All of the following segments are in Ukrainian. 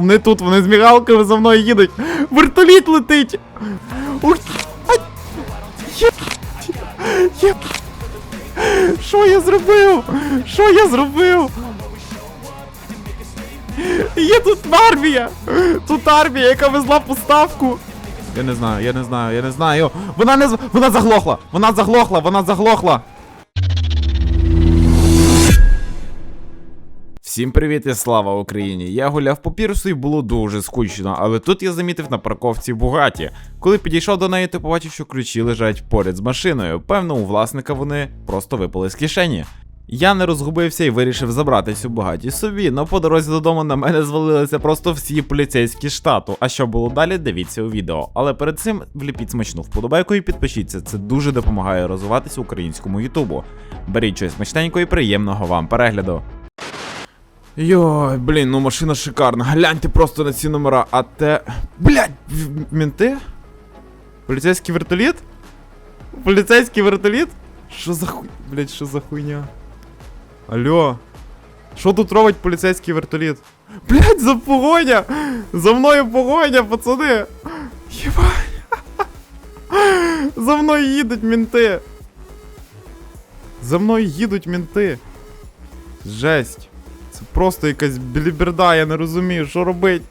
Вони тут, вони з мігалками за мною їдуть. Вертоліт летить. Ух, є. Що я зробив? Що я зробив? Є тут армія! Тут армія, яка везла поставку. Я не знаю, я не знаю, я не знаю. Вона не з- вона заглохла! Вона заглохла, вона заглохла. Всім привіт і слава Україні! Я гуляв по пірсу і було дуже скучно, але тут я замітив на парковці Бугаті. Коли підійшов до неї, то побачив, що ключі лежать поряд з машиною. Певно, у власника вони просто випали з кишені. Я не розгубився і вирішив забрати цю багаті собі, но по дорозі додому на мене звалилися просто всі поліцейські штату. А що було далі, дивіться у відео. Але перед цим вліпіть смачну вподобайку і підпишіться, це дуже допомагає розвиватися українському ютубу. Беріть щось смачненького і приємного вам перегляду. Йой, блін, ну машина шикарна. Гляньте просто на ці номера, а те. Блять, мінти? Поліцейський вертоліт? Поліцейський вертоліт? Що за хуй. Блять, що за хуйня? Алло. Що тут робить поліцейський вертоліт? Блять, за погоня! За мною погоня, пацани! Єбать! За мною їдуть мінти! За мною їдуть мінти! Жесть! Це просто якась біліберда, я не розумію, що робить.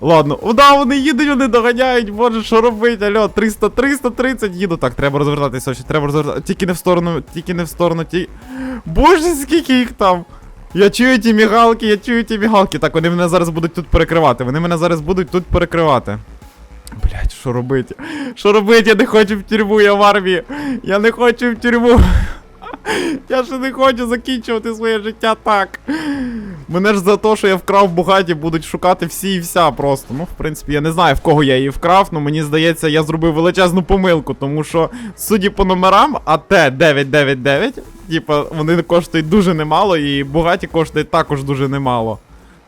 Ладно, о, да, вони їдуть, вони доганяють, боже, що робить, алло, 300, 330 їду. Так, треба розвертатися, треба розвертатися. Тільки не в сторону, тільки не в сторону, ті. Боже, скільки їх там! Я чую ті мігалки, я чую ті мігалки. Так, вони мене зараз будуть тут перекривати. Вони мене зараз будуть тут перекривати. Блять, що робити? Що робити? Я не хочу в тюрму, я в армії. Я не хочу в тюрму. Я ще не хочу закінчувати своє життя так. Мене ж за те, що я вкрав Бугаті, будуть шукати всі і вся просто. Ну, в принципі, я не знаю, в кого я її вкрав, але мені здається, я зробив величезну помилку, тому що, судді по номерам, АТ 999, типа, вони коштують дуже немало, і Бугаті коштує також дуже немало.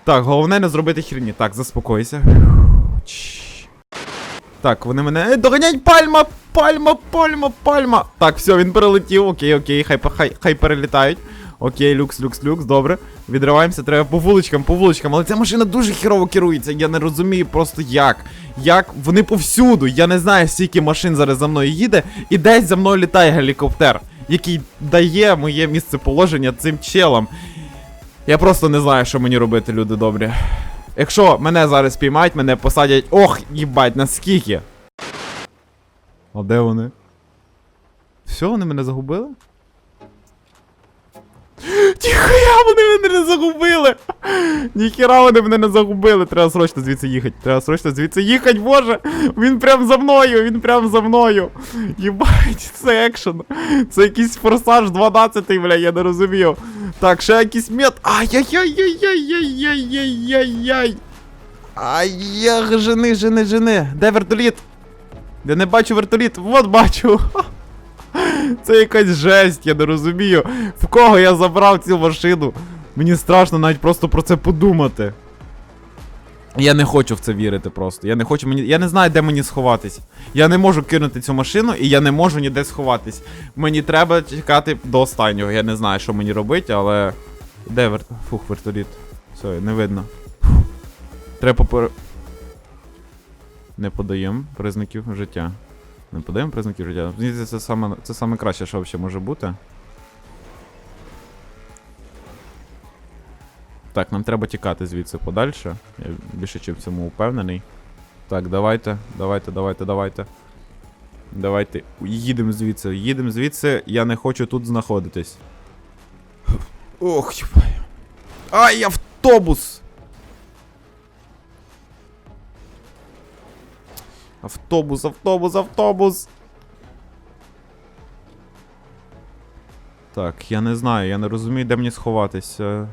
Так, головне не зробити херні. Так, заспокойся. Так, вони мене. Е, Доганять пальма! Пальма, пальма, пальма! Так, все, він перелетів. Окей, окей, хай, хай, хай перелітають. Окей, люкс, люкс, люкс, добре. Відриваємося, треба по вуличкам, по вуличкам. Але ця машина дуже хірово керується. Я не розумію просто як. Як вони повсюду. Я не знаю, скільки машин зараз за мною їде, і десь за мною літає гелікоптер, який дає моє місцеположення цим челам. Я просто не знаю, що мені робити, люди добрі. Якщо мене зараз піймають, мене посадять. Ох, їбать, наскільки. А де вони? Все, вони мене загубили? Ніхуя вони мене не загубили! Ніхіра вони мене не загубили. Треба срочно звідси їхати. Треба срочно звідси їхати, боже! Він прям за мною, він прям за мною. Єбать, це екшен. Це якийсь форсаж 12, бля, я не розумію. Так, ще якийсь мет. Ай-яй-яй-яй-яй-яй-яй-яй-яй. Ай, я жени, жени, жени. Де вертоліт? Я не бачу вертоліт. Вот бачу. Це якась жесть, я не розумію. В кого я забрав цю машину? Мені страшно навіть просто про це подумати. Я не хочу в це вірити просто. Я не хочу мені. Я не знаю, де мені сховатись. Я не можу кинути цю машину і я не можу ніде сховатись. Мені треба чекати до останнього. Я не знаю, що мені робити, але. Де верт... Фух, вертоліт. Все, не видно. Фух. Треба попер... Не подаємо признаків життя. Не подаємо признаків життя. Це саме, це саме краще, що взагалі може бути. Так, нам треба тікати звідси подальше. Я більше чим в цьому упевнений. Так, давайте, давайте, давайте, давайте. Давайте. Їдемо звідси, їдемо звідси. Я не хочу тут знаходитись. Ох, єбай. Ай, автобус! Автобус, автобус, автобус. Так, я не знаю, я не розумію, де мені сховатись. е,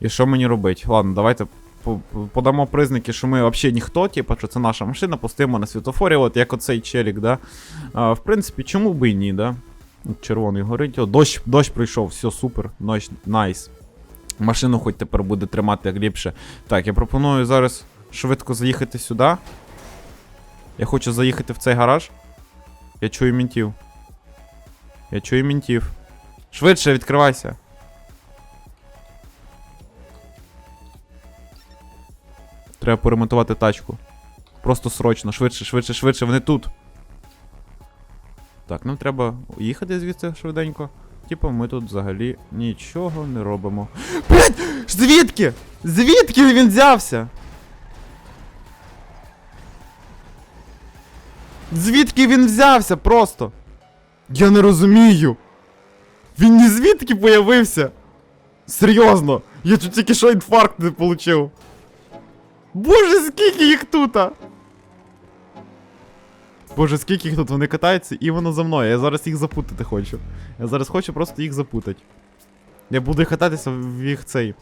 І що мені робити? Ладно, давайте по- по- подамо признаки, що ми взагалі ніхто, типу, що це наша машина, постоїмо на світофорі, от як оцей челік, да. А, в принципі, чому би і ні, да? Червоний горить. О, дощ, дощ прийшов, все супер, ночь, найс. Машину хоч тепер буде тримати як ліпше. Так, я пропоную зараз швидко заїхати сюди. Я хочу заїхати в цей гараж. Я чую мінтів. Я чую мінтів. Швидше відкривайся. Треба поремонтувати тачку. Просто срочно, швидше, швидше, швидше, вони тут. Так, нам треба їхати звідси швиденько. Типа ми тут взагалі нічого не робимо. Блять! Звідки? Звідки він взявся? Звідки він взявся просто? Я не розумію. Він ні звідки появився. Серйозно, я тут тільки що інфаркт не получив. Боже, скільки їх тут! Боже, скільки їх тут вони катаються, і воно за мною. Я зараз їх запутати хочу. Я зараз хочу просто їх запутати. Я буду кататися в їх цей.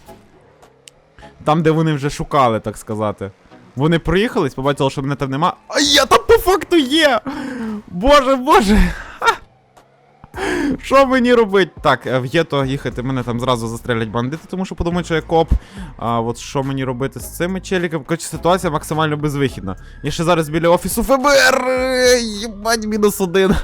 Там, де вони вже шукали, так сказати. Вони проїхались, побачили, що мене там нема. А я там по факту є! Боже, боже! Що мені робить? Так, е, в ЄТО їхати, мене там зразу застрелять бандити, тому що подумають, що я коп. А от що мені робити з цими челіками? Коротше, ситуація максимально безвихідна. Я ще зараз біля офісу ФБР! Єбать, мінус один.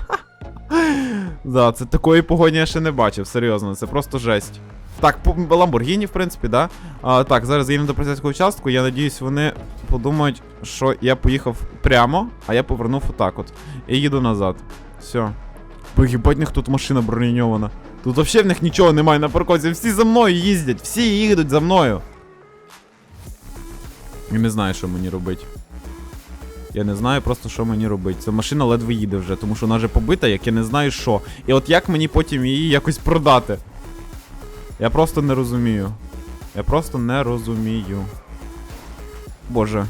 Да, це такої погоні я ще не бачив, серйозно, це просто жесть. Так, Ламборгіні, в принципі, да. А, так, зараз їдемо до поліцейського участку. Я надіюсь, вони подумають, що я поїхав прямо, а я повернув отак от. І їду назад. Все. В них тут машина броньована. Тут взагалі в них нічого немає на парковці. Всі за мною їздять, всі їдуть за мною. Я не знаю, що мені робити. Я не знаю просто, що мені робити. Ця машина ледве їде вже, тому що вона вже побита, як я не знаю що. І от як мені потім її якось продати? Я просто не розумію. Я просто не розумію. Боже.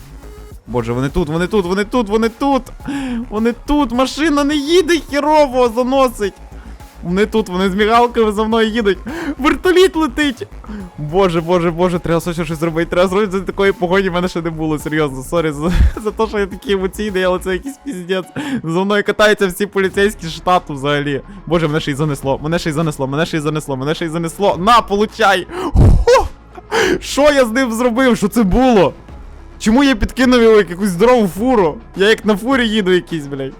Боже, вони тут, вони тут, вони тут, вони тут! Вони тут! Машина не їде, херово заносить! Вони тут, вони з мігалками за мною їдуть. Вертоліт летить! Боже, боже, боже, треба все щось зробити. Треба зробити за такої погоні в мене ще не було, серйозно. Сорі за, за те, що я такий емоційний, але це якийсь піздець. За мною катаються всі поліцейські штату взагалі. Боже, мене ще й занесло, мене ще й занесло, мене ще й занесло, мене ще й занесло. На, получай! Хо! Що я з ним зробив? Що це було? Чому я підкинув його як якусь здорову фуру? Я як на фурі їду якийсь, блядь.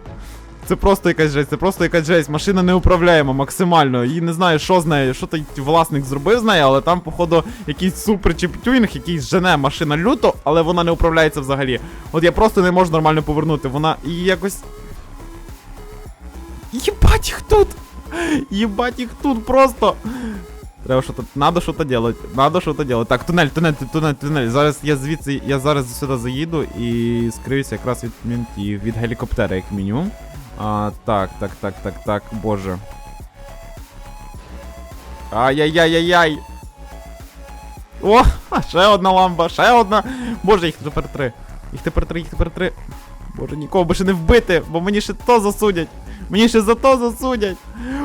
Це просто якась жесть, це просто якась жесть. Машина неуправляєма максимально. І не знаю, що з нею, що той власник зробив з нею, але там, походу, якийсь супер чіптюнг, якийсь жене машина люто, але вона не управляється взагалі. От я просто не можу нормально повернути. Вона і якось. Єбать їх тут! Єбать їх тут просто! Треба що-то, надо що-то делать, надо що-то делать. Так, тунель, тунель, тунель, тунель. Зараз я звідси, я зараз сюди заїду і скриюся якраз від ментів, від гелікоптера, як мінімум. А, так, так, так, так, так, боже. Ай-яй-яй-яй-яй. О, ще одна ламба, ще одна. Боже, їх тепер три. Їх тепер три, їх тепер три. Боже, нікого більше не вбити, бо мені ще то засудять. Мені ще за то засудять.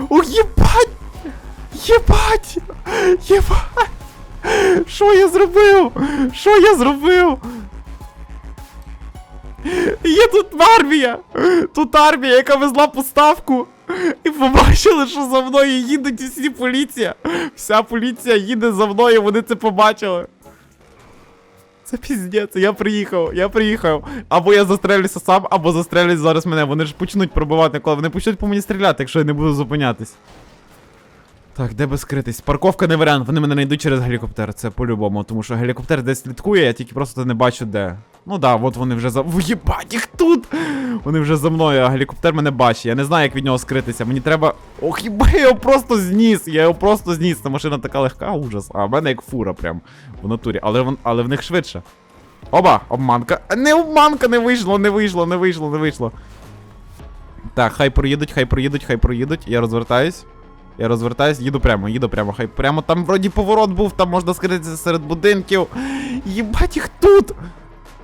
Ух, єбать! Єбать! Єбать! Що я зробив? Що я зробив? Є тут армія! Тут армія, яка везла поставку. І побачили, що за мною їдуть усі поліція. Вся поліція їде за мною, вони це побачили. Це піздець, я приїхав, я приїхав. Або я застрелюся сам, або застрелять зараз мене. Вони ж почнуть пробивати, коли вони почнуть по мені стріляти, якщо я не буду зупинятись. Так, де би скритись? Парковка не варіант, вони мене знайдуть через гелікоптер, це по-любому, тому що гелікоптер десь слідкує, я тільки просто не бачу де. Ну да, от вони вже за. В, Єбать, їх тут! Вони вже за мною, а гелікоптер мене бачить. Я не знаю, як від нього скритися. Мені треба. Ох, я його просто зніс. Я його просто зніс. Ця машина така легка, ужас. А в мене як фура прям в натурі. Але але в них швидше. Оба, обманка. Не обманка, не вийшло, не вийшло, не вийшло, не вийшло. Так, хай проїдуть, хай проїдуть, хай проїдуть. Я розвертаюсь. Я розвертаюсь, їду прямо, їду прямо, хай прямо там вроді поворот був, там можна скритися серед будинків. Єбать їх тут!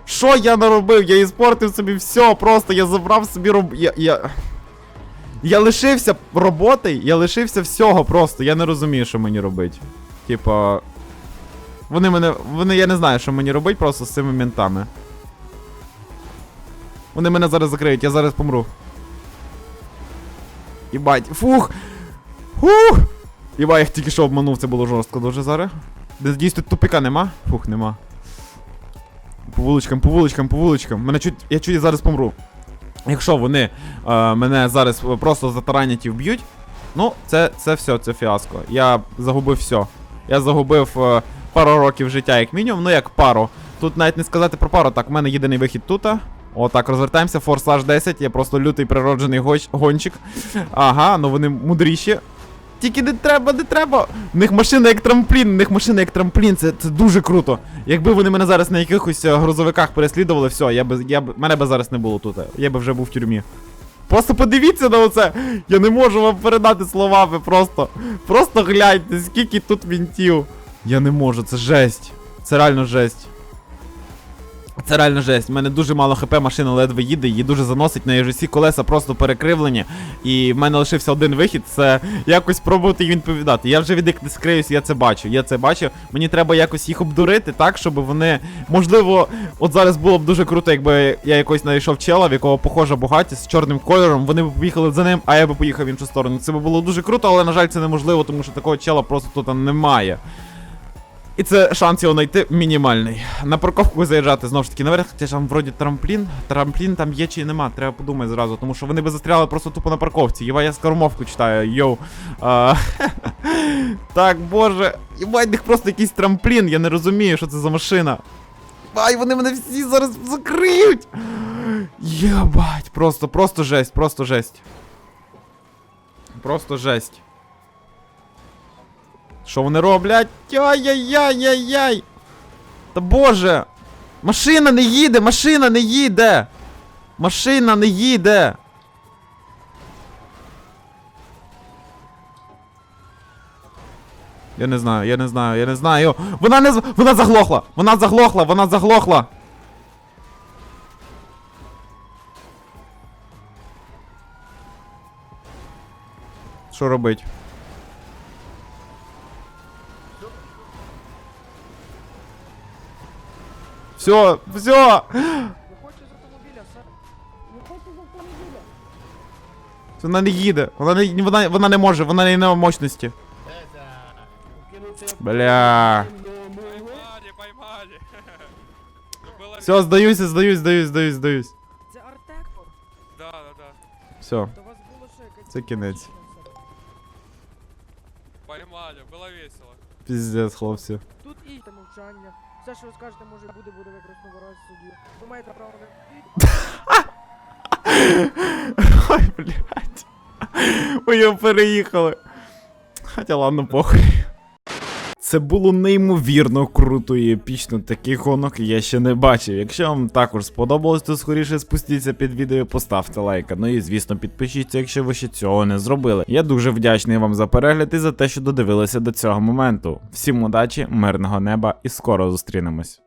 Що я наробив? Я іспортив собі все, просто я забрав собі роб. Я. я... Я лишився роботи, я лишився всього просто. Я не розумію, що мені робити. Типа. Вони мене. Вони я не знаю, що мені робити просто з цими ментами. Вони мене зараз закриють, я зараз помру. Єбать, фух! Фух! Єба, я тільки що обманув, це було жорстко дуже зараз. Десь тут тупика нема? Фух, нема. По вуличкам, по вуличкам, по вуличкам. Мене чуть. Я чуть зараз помру. Якщо вони е, мене зараз просто затаранять і вб'ють, ну, це, це все, це фіаско. Я загубив все. Я загубив е, пару років життя, як мінімум, ну як пару. Тут навіть не сказати про пару. Так, в мене єдиний вихід тут. О, так, розвертаємося. Форсаж 10. Я просто лютий природжений гонщик. Ага, ну вони мудріші. Тільки не треба, не треба. В них машина як трамплін, в них машина як трамплін, це, це дуже круто. Якби вони мене зараз на якихось е, грузовиках переслідували, все, я би, я б, мене би зараз не було тут. Я би вже був в тюрмі. Просто подивіться на оце. Я не можу вам передати словами. Просто. Просто гляньте, скільки тут вінтів. Я не можу, це жесть. Це реально жесть. Це реально жесть. У мене дуже мало хп, машина ледве їде, її дуже заносить, на ж усі колеса просто перекривлені. І в мене лишився один вихід, це якось спробувати їм відповідати. Я вже від них не скриюсь, я це бачу. Я це бачу. Мені треба якось їх обдурити так, щоб вони. Можливо, от зараз було б дуже круто, якби я якось знайшов чела, в якого похожа Бугаті з чорним кольором. Вони б поїхали за ним, а я би поїхав в іншу сторону. Це б було дуже круто, але на жаль, це неможливо, тому що такого чела просто тут немає. І це шанс його знайти мінімальний. На парковку заїжджати знову ж таки наверх, хоча там вроді трамплін. Трамплін там є чи нема, треба подумати зразу, тому що вони би застряли просто тупо на парковці. Єва, я скоромовку читаю, йоу. А, так, боже. Єбать, в них просто якийсь трамплін, я не розумію, що це за машина. Ай, вони мене всі зараз закриють. Єбать, просто, просто жесть, просто жесть. Просто жесть. Що вони роблять? Ай-яй-яй-яй-яй! Та боже! Машина не їде! Машина не їде! Машина не їде! Я не знаю, я не знаю, я не знаю. Вона не Вона заглохла! Вона заглохла! Вона заглохла! Що робить? Все, все! Вона не їде. Вона не, вона, вона не може, вона не на мощності. Бля. Поймали, поймали. Все, здаюся, здаюсь, здаюсь, здаюсь, здаюсь. Це Артектор. Да, да, да. Все. Було. Це кінець. Поймали, было весело. Піздець, хлопці. Тут і мовчання. Все, що ви скажете, може буде, буде використано в судді. Ви маєте право на... Ой, блядь. Ми його переїхали. Хотя ладно, похуй. Це було неймовірно круто і епічно. Таких гонок я ще не бачив. Якщо вам також сподобалось, то скоріше спустіться під відео, поставте лайка. Ну і звісно, підпишіться, якщо ви ще цього не зробили. Я дуже вдячний вам за перегляд і за те, що додивилися до цього моменту. Всім удачі, мирного неба і скоро зустрінемось.